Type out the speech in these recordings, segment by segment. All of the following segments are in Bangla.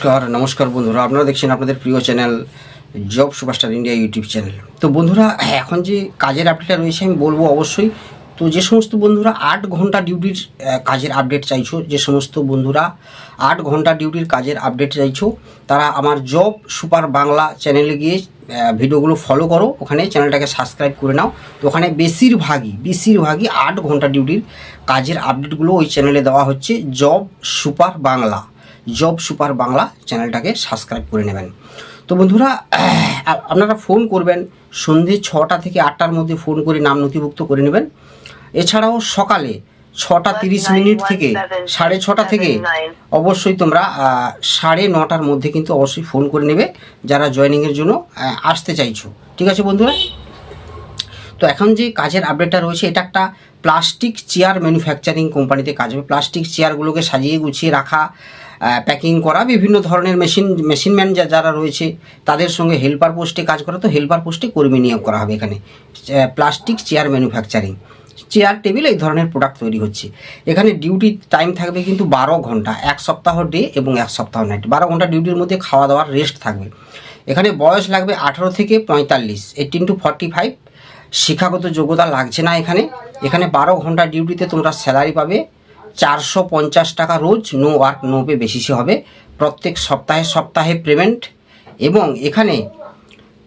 নমস্কার নমস্কার বন্ধুরা। আপনারা দেখছেন আপনাদের প্রিয় channel job superstar India YouTube channel. তো বন্ধুরা, এখন যে কাজের আপডেটটা রয়েছে, আমি বলব অবশ্যই, তো যে সমস্ত বন্ধুরা আট ঘণ্টা ডিউটির কাজের আপডেট চাইছো, যে সমস্ত বন্ধুরা আট ঘণ্টা ডিউটির কাজের আপডেট চাইছো, তারা আমার জব সুপার বাংলা চ্যানেলে গিয়ে ভিডিওগুলো ফলো করো, ওখানে চ্যানেলটাকে সাবস্ক্রাইব করে নাও। তো ওখানে বেশিরভাগই বেশিরভাগই আট ঘণ্টা ডিউটির কাজের আপডেটগুলো ওই চ্যানেলে দেওয়া হচ্ছে, job super Bangla. Job super Bangla চ্যানেলটাকে সাবস্ক্রাইব করে নেবেন। তো বন্ধুরা আপনারা ফোন করবেন, সন্ধে ছটা থেকে আটটার মধ্যে ফোন করে নাম নথিভুক্ত করে নেবেন। এছাড়াও সকালে ছটা তিরিশ মিনিট থেকে সাড়ে ছটা থেকে অবশ্যই তোমরা সাড়ে নটার মধ্যে কিন্তু অবশ্যই ফোন করে নেবে, যারা জয়েনিংয়ের জন্য আসতে চাইছো। ঠিক আছে বন্ধুরা? তো এখন যে কাজের আপডেটটা রয়েছে, এটা একটা প্লাস্টিক চেয়ার ম্যানুফ্যাকচারিং কোম্পানিতে কাজ হবে। প্লাস্টিক চেয়ারগুলোকে সাজিয়ে গুছিয়ে রাখা প্যাকিং করা, বিভিন্ন ধরনের মেশিন মেশিনম্যান যারা রয়েছে, তাদের সঙ্গে হেল্পার পোস্টে কাজ করা, তো হেল্পার পোস্টে কর্মী নিয়োগ করা হবে এখানে। Plastic chair manufacturing chair table এই ধরনের প্রোডাক্ট তৈরি হচ্ছে। এখানে ডিউটি টাইম থাকবে কিন্তু বারো ঘণ্টা, এক সপ্তাহ ডে এবং এক সপ্তাহ নাইট বারো ঘণ্টা ডিউটির মধ্যে খাওয়া দাওয়ার রেস্ট থাকবে। এখানে বয়স লাগবে আঠারো থেকে পঁয়তাল্লিশ এইটিন টু ফর্টি ফাইভ শিক্ষাগত যোগ্যতা লাগছে না এখানে। এখানে বারো ঘণ্টা ডিউটিতে তোমরা স্যালারি পাবে। চারশো পঞ্চাশ টাকা রোজ নো ওয়ার্ক, নো পে বেসিসে হবে। প্রত্যেক সপ্তাহে সপ্তাহে পেমেন্ট এবং এখানে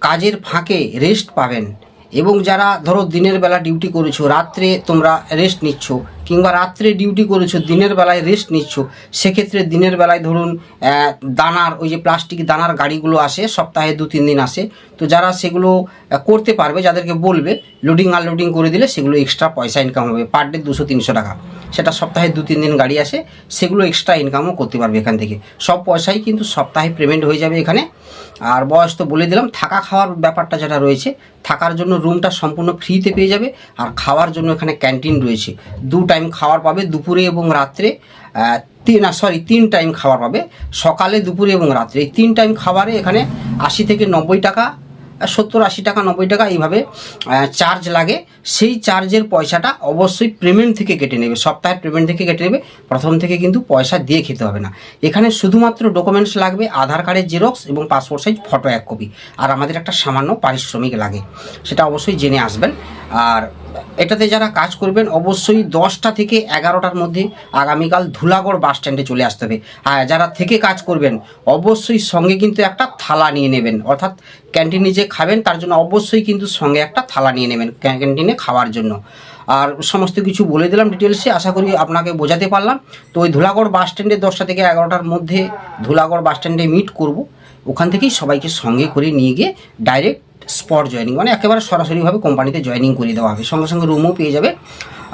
কাজের ফাঁকে রেস্ট পাবেন। এবং যারা ধরো দিনের বেলা ডিউটি করেছ, রাত্রে তোমরা রেস্ট নিচ্ছ কিংবা রাত্রে ডিউটি করেছ, দিনের বেলায় রেস্ট নিচ্ছ, সেক্ষেত্রে দিনের বেলায় ধরুন দানার, ওই যে প্লাস্টিক দানার গাড়িগুলো আসে, সপ্তাহে দু, তিন দিন আসে, তো যারা সেগুলো করতে পারবে, যাদেরকে বলবে লোডিং আনলোডিং করে দিলে সেগুলো এক্সট্রা পয়সা ইনকাম হবে পার ডে দুশো, তিনশো টাকা। সেটা সপ্তাহে দু, তিন দিন গাড়ি আসে, সেগুলো এক্সট্রা ইনকামও করতে পারবে এখান থেকে। সব পয়সাই কিন্তু সপ্তাহে পেমেন্ট হয়ে যাবে এখানে। আর বয়স তো বলে দিলাম, থাকা খাওয়ার ব্যাপারটা যেটা রয়েছে, থাকার জন্য রুমটা সম্পূর্ণ ফ্রিতে পেয়ে যাবে, আর খাওয়ার জন্য এখানে ক্যান্টিন রয়েছে। দু টাইম খাওয়ার পাবে দুপুরে এবং রাত্রে তিন সরি তিন টাইম খাবার পাবে। সকালে, দুপুরে এবং রাত্রে। এই তিন টাইম খাবারে এখানে আশি থেকে নব্বই টাকা সত্তর, আশি টাকা, নব্বই টাকা এইভাবে চার্জ লাগে। সেই চার্জের পয়সাটা অবশ্যই পেমেন্ট থেকে কেটে নেবে। সপ্তাহের পেমেন্ট থেকে কেটে নেবে। প্রথম থেকে কিন্তু পয়সা দিয়ে খেতে হবে না। এখানে শুধুমাত্র ডকুমেন্টস লাগবে, আধার কার্ডের জেরক্স এবং পাসপোর্ট সাইজ ফটো এক কপি আর আমাদের একটা সামান্য পারিশ্রমিক লাগে। সেটা অবশ্যই জেনে আসবেন। আর এটাতে যারা কাজ করবেন, অবশ্যই দশটা থেকে এগারোটার মধ্যে আগামীকাল ধুলাগড় বাস স্ট্যান্ডে চলে আসতে হবে। আর যারা থেকে কাজ করবেন, অবশ্যই সঙ্গে কিন্তু একটা থালা নিয়ে নেবেন। অর্থাৎ ক্যান্টিনে যে খাবেন, তার জন্য অবশ্যই কিন্তু সঙ্গে একটা থালা নিয়ে নেবেন ক্যান্টিনে খাওয়ার জন্য। আর সমস্ত কিছু বলে দিলাম ডিটেলসে, আশা করি আপনাকে বোঝাতে পারলাম। তো ওই ধুলাগড় বাস স্ট্যান্ডে দশটা থেকে এগারোটার মধ্যে ধুলাগড় বাস স্ট্যান্ডে মিট করব। ওখান থেকেই সবাইকে সঙ্গে করে নিয়ে গিয়ে ডাইরেক্ট স্পট জয়নিং মানে একেবারে সরাসরিভাবে কোম্পানিতে জয়নিং করে দেওয়া হবে। সঙ্গে সঙ্গে রুমও পেয়ে যাবে।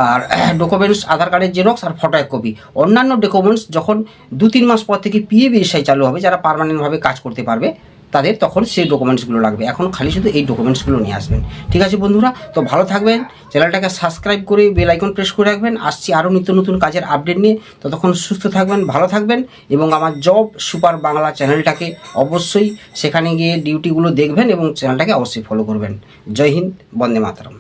আর ডকুমেন্টস আধার কার্ডের জেরক্স আর ফটো এক কপি অন্যান্য ডকুমেন্টস যখন দু তিন মাস পর থেকে পিএ বিএসআই চালু হবে, যারা পারমানেন্টভাবে কাজ করতে পারবে তাদের তখন সেই ডকুমেন্টসগুলো লাগবে। এখন খালি শুধু এই ডকুমেন্টসগুলো নিয়ে আসবেন। ঠিক আছে বন্ধুরা? তো ভালো থাকবেন। চ্যানেলটাকে সাবস্ক্রাইব করে বেল আইকন প্রেস করে রাখবেন। আসছি আরও নিত্য নতুন কাজের আপডেট নিয়ে। ততক্ষণ সুস্থ থাকবেন, ভালো থাকবেন এবং আমার জব সুপার বাংলা চ্যানেলটাকে অবশ্যই সেখানে গিয়ে ডিউটিগুলো দেখবেন এবং চ্যানেলটাকে অবশ্যই ফলো করবেন। জয় হিন্দ, বন্দে মাতরম।